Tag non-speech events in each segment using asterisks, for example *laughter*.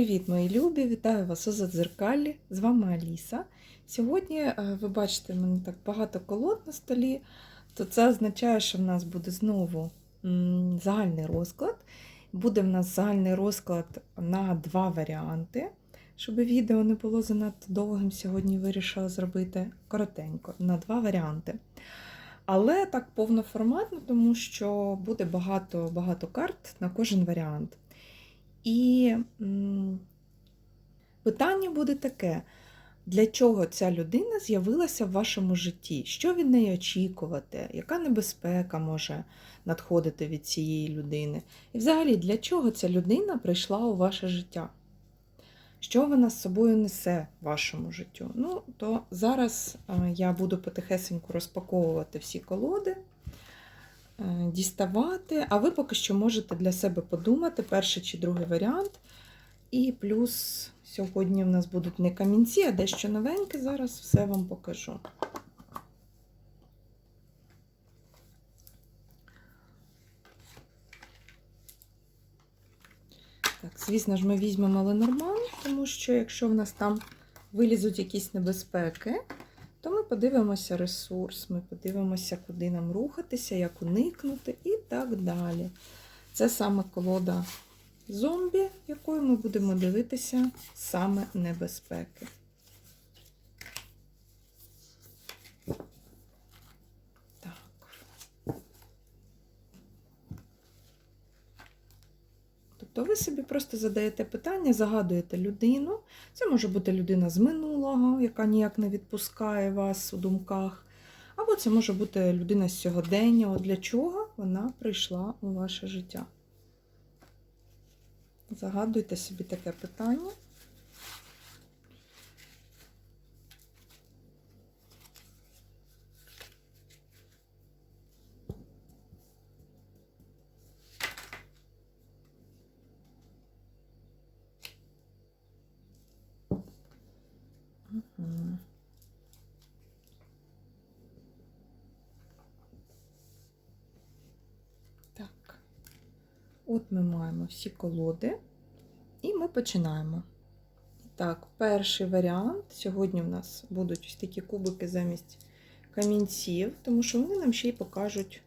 Привіт, мої любі! Вітаю вас у Задзеркалі. З вами Аліса. Сьогодні е, ви бачите, в мене так багато колод на столі, то це означає, що в нас буде знову загальний розклад. Буде в нас загальний розклад на два варіанти. Щоб відео не було занадто довгим, сьогодні вирішила зробити коротенько на два варіанти. Але так повноформатно, тому що буде багато, багато карт на кожен варіант. І питання буде таке: для чого ця людина з'явилася в вашому житті? Що від неї очікувати? Яка небезпека може надходити від цієї людини? І взагалі, для чого ця людина прийшла у ваше життя? Що вона з собою несе в вашому життю? Ну, то зараз е, я буду потихесеньку розпаковувати всі колоди діставати, а ви поки що можете для себе подумати, перший чи другий варіант. І плюс сьогодні в нас будуть не камінці, а дещо новеньке. Зараз все вам покажу. Так, звісно ж, ми візьмемо Ленорман, тому що якщо в нас там вилізуть якісь небезпеки, подивимося ресурс, ми подивимося, куди нам рухатися, як уникнути і так далі. Це саме колода зомбі, якою ми будемо дивитися саме небезпеки. Так. Тобто ви собі просто задаєте питання, загадуєте людину. Це може бути людина з минулого, яка ніяк не відпускає вас у думках. Або це може бути людина з сьогодення. Для чого вона прийшла у ваше життя? Загадуйте собі таке питання. Так. От ми маємо всі колоди, і ми починаємо. Так, перший варіант. Сьогодні в нас будуть ось такі кубики замість камінців, тому що вони нам ще й покажуть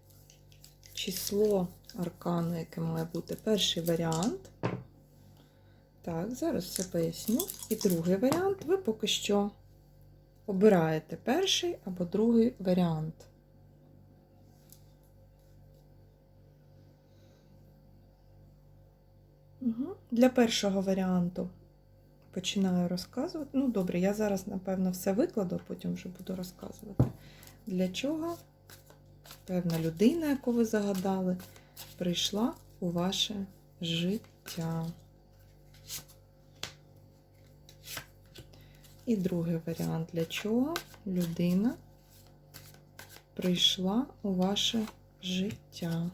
число аркану, яке має бути. Перший варіант. Так, зараз все поясню. І другий варіант. Ви поки що обираєте перший або другий варіант. Для першого варіанту починаю розказувати. Ну, добре, я зараз, напевно, все викладу, а потім вже буду розказувати. Для чого певна людина, яку ви загадали, прийшла у ваше життя. І другий варіант, для чого людина прийшла у ваше життя.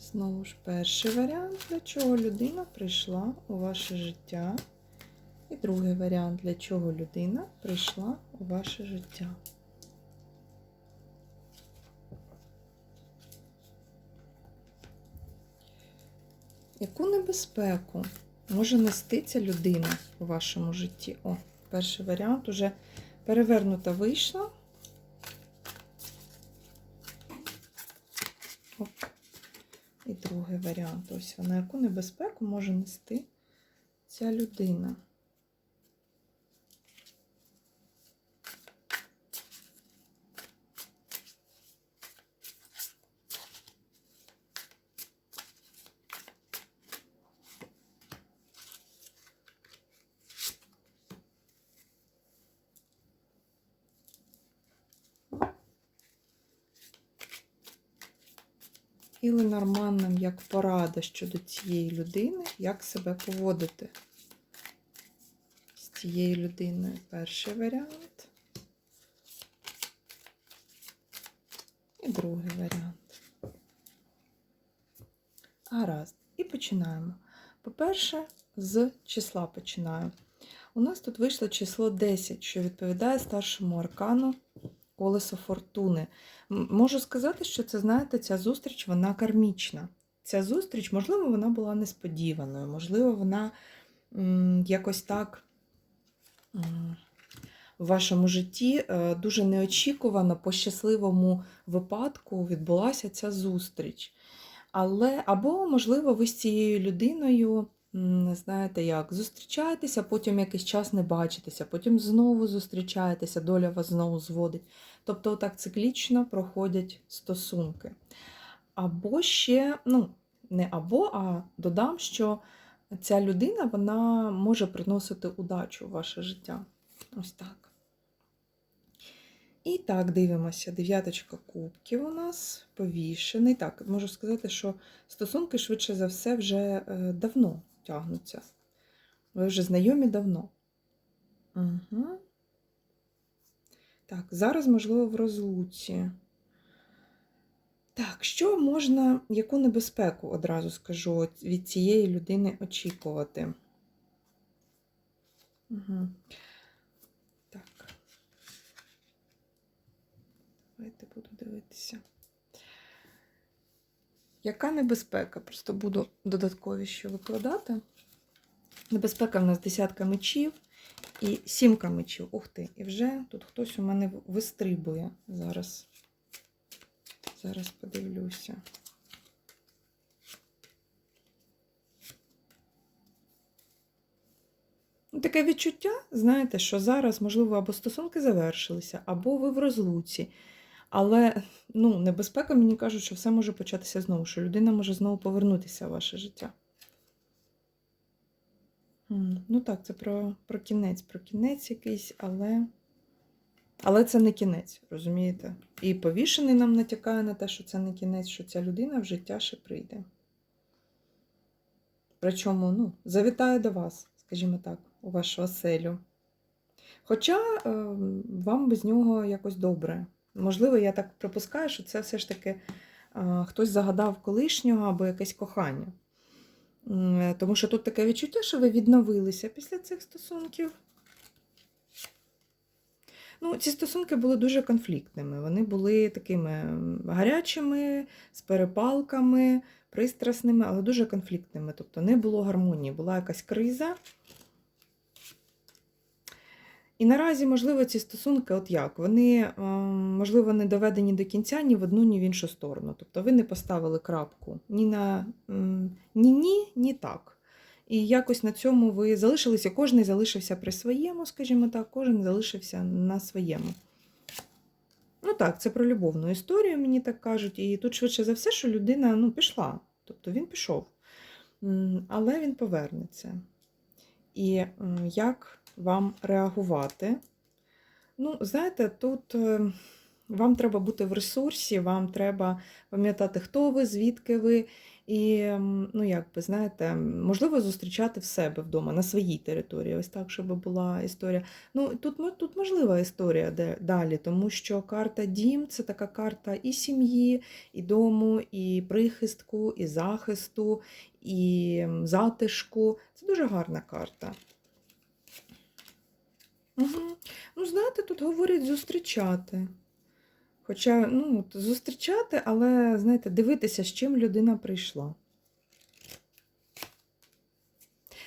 Знову ж перший варіант, для чого людина прийшла у ваше життя. І другий варіант, для чого людина прийшла у ваше життя. Яку небезпеку може нести ця людина у вашому житті? О, перший варіант уже перевернута вийшла. Оп. І другий варіант. Ось вона яку небезпеку може нести ця людина. І Ленорманнам як порада щодо цієї людини, як себе поводити з цією людиною. Перший варіант. І другий варіант. Гаразд. І починаємо. По-перше, з числа починаю. У нас тут вийшло число 10, що відповідає старшому аркану колесо фортуни. Можу сказати, що це, знаєте, ця зустріч вона кармічна. Ця зустріч, можливо, вона була несподіваною, можливо, вона якось так в вашому житті е, дуже неочікувано по щасливому випадку відбулася ця зустріч. Але, або, можливо, ви з цією людиною, знаєте як, зустрічаєтеся, потім якийсь час не бачитеся, потім знову зустрічаєтеся, доля вас знову зводить. Тобто, отак циклічно проходять стосунки. Або ще, ну, не або, а додам, що ця людина вона може приносити удачу в ваше життя. Ось так. І так, дивимося. Дев'яточка кубків у нас повішений. Так, можу сказати, що стосунки швидше за все вже е, давно тягнуться. Ви вже знайомі давно. Угу. Так, зараз, можливо, в розлуці. Так, що можна, яку небезпеку одразу скажу від цієї людини очікувати? Угу. Так. Давайте буду дивитися. Яка небезпека? Просто буду додаткові ще викладати. Небезпека в нас десятка мечів і сімка мечів. Ух ти, і вже тут хтось у мене вистрибує зараз. Зараз подивлюся. Ну, Таке відчуття, знаєте, що зараз, можливо, або стосунки завершилися, або ви в розлуці. Але ну, небезпека, мені кажуть, що все може початися знову, що людина може знову повернутися в ваше життя. Ну так, це про, про кінець, про кінець якийсь, але. Але це не кінець, розумієте? І повішений нам натякає на те, що це не кінець, що ця людина в життя ще прийде. Причому, ну, завітає до вас, скажімо так, у вашу оселю. Хоча е, вам без нього якось добре. Можливо, я так припускаю, що це все ж таки хтось загадав колишнього або якесь кохання. Тому що тут таке відчуття, що ви відновилися після цих стосунків. Ну, ці стосунки були дуже конфліктними. Вони були такими гарячими, з перепалками, пристрасними, але дуже конфліктними. Тобто не було гармонії, була якась криза. І наразі, можливо, ці стосунки, от як, вони, ем, можливо, не доведені до кінця ні в одну, ні в іншу сторону. Тобто ви не поставили крапку ні на ні, ні, ні так. І якось на цьому ви залишилися, кожен залишився при своєму, скажімо так, кожен залишився на своєму. Ну так, це про любовну історію, мені так кажуть. І тут швидше за все, що людина ну, пішла. Тобто він пішов. Але він повернеться. І як вам реагувати? Ну, знаєте, тут е, вам треба бути в ресурсі, вам треба пам'ятати, хто ви, звідки ви. І, ну, як би, знаєте, можливо, зустрічати в себе вдома, на своїй території. Ось так, щоб була історія. Ну, тут, тут можлива історія де, далі, тому що карта Дім це така карта і сім'ї, і дому, і прихистку, і захисту, і затишку. Це дуже гарна карта. Угу. Ну, знаєте, тут говорять зустрічати. Хоча, ну, зустрічати, але, знаєте, дивитися, з чим людина прийшла.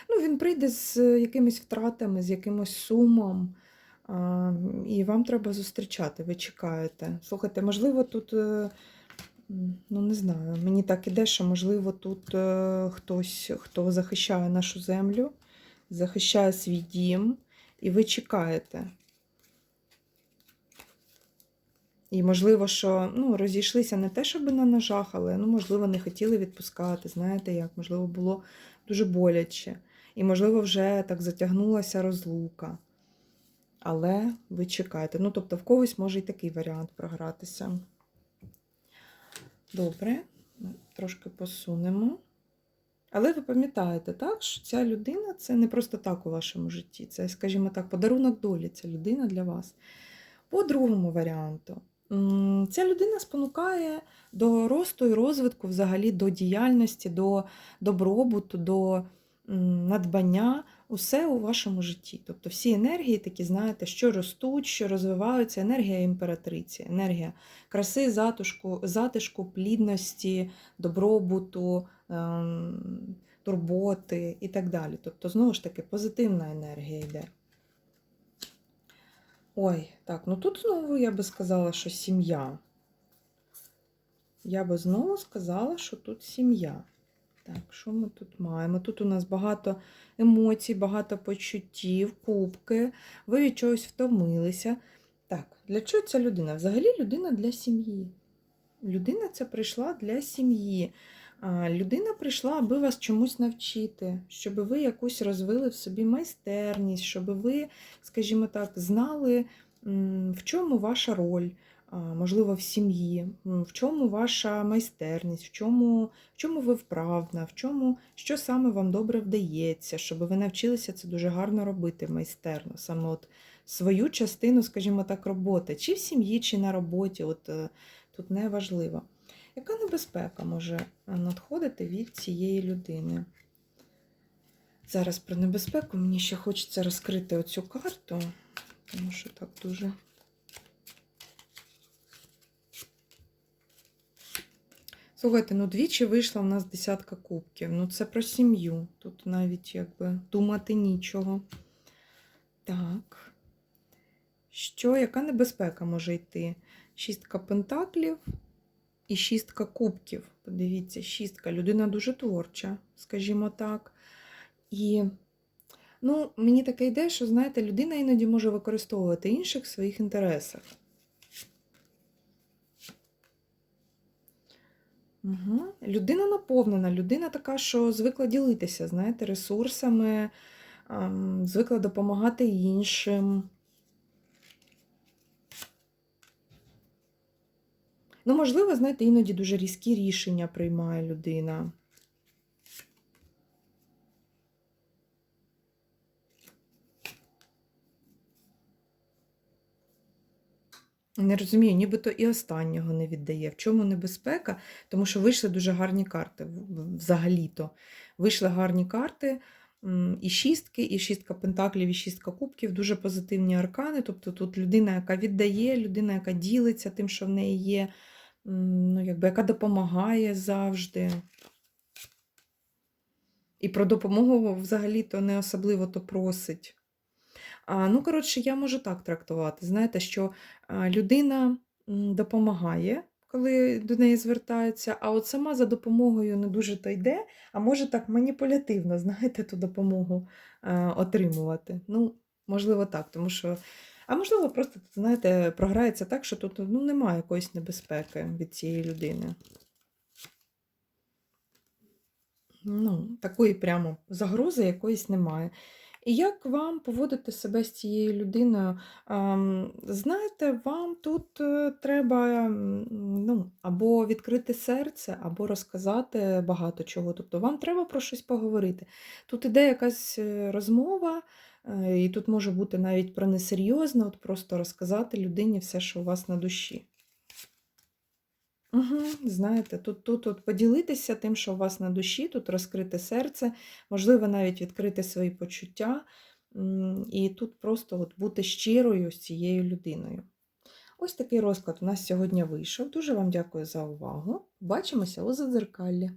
Ну, він прийде з якимись втратами, з якимось сумом, і вам треба зустрічати, ви чекаєте. Слухайте, можливо, тут, е, ну не знаю, мені так іде, що, можливо, тут е, хтось, хто захищає нашу землю, захищає свій дім, і ви чекаєте. І можливо, що ну, розійшлися не те, щоб на ножах, але ну, можливо, не хотіли відпускати. Знаєте як? Можливо, було дуже боляче. І, можливо, вже так затягнулася розлука. Але ви чекаєте. Ну, тобто, в когось може і такий варіант програтися. Добре, трошки посунемо. Але ви пам'ятаєте, так, що ця людина це не просто так у вашому житті. Це, скажімо так, подарунок долі. Ця людина для вас. По другому варіанту, ця людина спонукає до росту і розвитку, взагалі до діяльності, до добробуту, до надбання, усе у вашому житті. Тобто всі енергії такі, знаєте, що ростуть, що розвиваються, енергія імператриці, енергія краси, затишку, затишку плідності, добробуту, ем, турботи і так далі. Тобто, знову ж таки, позитивна енергія йде. Ой, так, ну тут знову я би сказала, що сім'я. Я би знову сказала, що тут сім'я. Так, що ми тут маємо? Тут у нас багато емоцій, багато почуттів, кубки. Ви від чогось втомилися. Так, для чого ця людина? Взагалі людина для сім'ї. Людина ця прийшла для сім'ї. Людина прийшла, аби вас чомусь навчити, щоб ви якусь розвили в собі майстерність, щоб ви, скажімо так, знали, в чому ваша роль, можливо, в сім'ї, в чому ваша майстерність, в чому, в чому ви вправна, в чому, що саме вам добре вдається, щоб ви навчилися це дуже гарно робити майстерно. Саме от свою частину, скажімо так, роботи, чи в сім'ї, чи на роботі, от е, тут не важливо. Яка небезпека може надходити від цієї людини? Зараз про небезпеку мені ще хочеться розкрити оцю карту, тому що так дуже. Слухайте, ну двічі вийшла в нас десятка кубків. Ну це про сім'ю. Тут навіть якби думати нічого. Так. Що, яка небезпека може йти? Шістка пентаклів і шістка кубків. Подивіться, шістка. Людина дуже творча, скажімо так. І ну, мені таке йде, що, знаєте, людина іноді може використовувати інших в своїх інтересах. Угу. Людина наповнена, людина така, що звикла ділитися, знаєте, ресурсами, ем, звикла допомагати іншим. Ну, можливо, знаєте, іноді дуже різкі рішення приймає людина. Не розумію, нібито і останнього не віддає. В чому небезпека? Тому що вийшли дуже гарні карти взагалі-то. Вийшли гарні карти, і шістки, і шістка пентаклів, і шістка кубків, дуже позитивні аркани. Тобто тут людина, яка віддає, людина, яка ділиться тим, що в неї є, ну, якби, яка допомагає завжди. І про допомогу взагалі-то не особливо то просить. А, ну, коротше, я можу так трактувати. Знаєте, що людина допомагає, коли до неї звертаються, а от сама за допомогою не дуже то йде, а може так маніпулятивно, *laughs* знаєте, ту допомогу е, отримувати. Ну, можливо, так, тому що. А можливо, просто, знаєте, програється так, що тут ну, немає якоїсь небезпеки від цієї людини. Ну, такої прямо загрози якоїсь немає. І як вам поводити себе з цією людиною? Ем, Знаєте, вам тут е, треба ну, або відкрити серце, або розказати багато чого. Тобто вам треба про щось поговорити. Тут іде якась е, розмова, е, і тут може бути навіть про несерйозне, от просто розказати людині все, що у вас на душі. Угу, знаєте, тут, тут тут поділитися тим, що у вас на душі, тут розкрити серце, можливо, навіть відкрити свої почуття, і тут просто от бути щирою з цією людиною. Ось такий розклад у нас сьогодні вийшов. Дуже вам дякую за увагу. Бачимося у задзеркаллі.